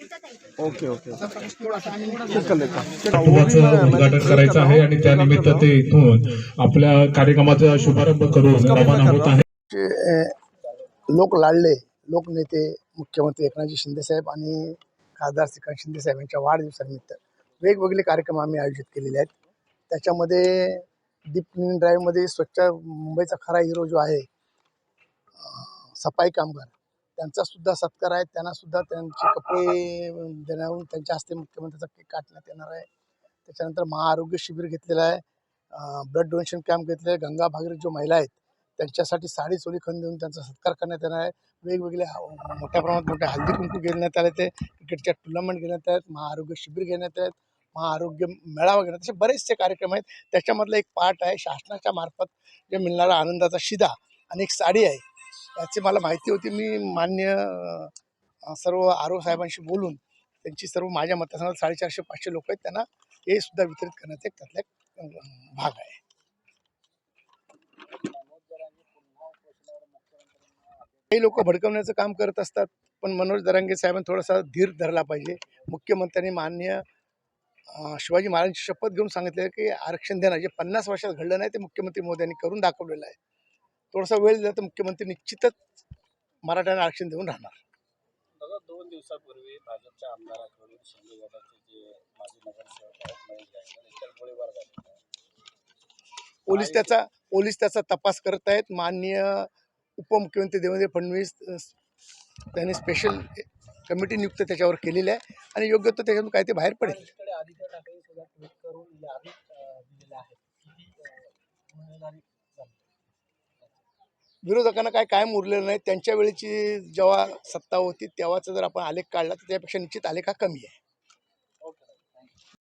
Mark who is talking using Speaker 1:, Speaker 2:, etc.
Speaker 1: Okay okay.
Speaker 2: कुटुंबाचं उद्घाटन करायचं आहे आणि त्यानिमित्त ते इथून आपल्या कार्यक्रमाचा शुभारंभ करून रवाना होत आहे.
Speaker 3: लोक लाडले लोकनेते मुख्यमंत्री एकनाथजी शिंदेसाहेब आणि खासदार श्रीकांत शिंदेसाहेब यांच्या वाढदिवसानिमित्त वेगवेगळे कार्यक्रम आम्ही आयोजित केलेले आहेत. त्याच्यामध्ये डीप क्लीन ड्राईव्हमध्ये स्वच्छ मुंबईचा खरा हिरो जो आहे सफाई कामगार त्यांचा सुद्धा सत्कार आहे. त्यांना सुद्धा त्यांचे कपडे देण्यावरून त्यांच्या हस्ते मुख्यमंत्र्याचा केक काटण्यात येणार आहे. त्याच्यानंतर महाआरोग्य शिबिर घेतलेलं आहे. ब्लड डोनेशन कॅम्प घेतलेलं आहे. गंगा भागीर जो महिला आहेत त्यांच्यासाठी साडी चोली खण देऊन त्यांचा सत्कार करण्यात येणार आहे. वेगवेगळ्या मोठ्या प्रमाणात मोठ्या हल्दी कुंकू घेण्यात आले ते. क्रिकेटच्या टुर्नामेंट घेण्यात आहेत महाआरोग्य शिबिर घेण्यात आहेत महाआरोग्य मेळावा घेण्यात असे बरेचसे कार्यक्रम आहेत. त्याच्यामधला एक पार्ट आहे. शासनाच्या मार्फत जे मिळणारा आनंदाचा शिदा आणि एक साडी आहे. याची मला माहिती होती. मी मान्य सर्व आरोग्य साहेबांशी बोलून त्यांची सर्व माझ्या मतदारसंघात साडेचारशे पाचशे लोक आहेत. त्यांना हे सुद्धा वितरित करण्याचा एक त्यातला एक भाग आहे. काही लोक भडकवण्याचं काम करत असतात पण मनोज दरांगे साहेबांनी थोडासा धीर धरला पाहिजे. मुख्यमंत्र्यांनी मान्य शिवाजी महाराजांची शपथ घेऊन सांगितले की आरक्षण देणं जे पन्नास वर्षात घडलं नाही ते मुख्यमंत्री मोदयांनी करून दाखवलेलं आहे. थोडासा वेळ दिला तर मुख्यमंत्री निश्चितच मराठ्यांना आरक्षण देऊन राहणार.
Speaker 4: दादा दोन दिवसापूर्वी भाजपच्या आमदाराकडून शिंदे गटाचे जे माजी नगरसेवक गोळीबार झाला.
Speaker 3: पोलीस त्याचा पोलीस त्याचा तपास करत आहेत. माननीय उपमुख्यमंत्री देवेंद्र फडणवीस त्यांनी स्पेशल कमिटी नियुक्त त्याच्यावर केलेली आहे. आणि योग्य तो त्याच्यातून काय ते बाहेर पडेल. विरोधकांना काय कायम उरलेलं नाही. त्यांच्या वेळेची जेव्हा सत्ता होती तेव्हाचा जर आपण आलेख काढला तर त्यापेक्षा निश्चित आलेख हा कमी आहे.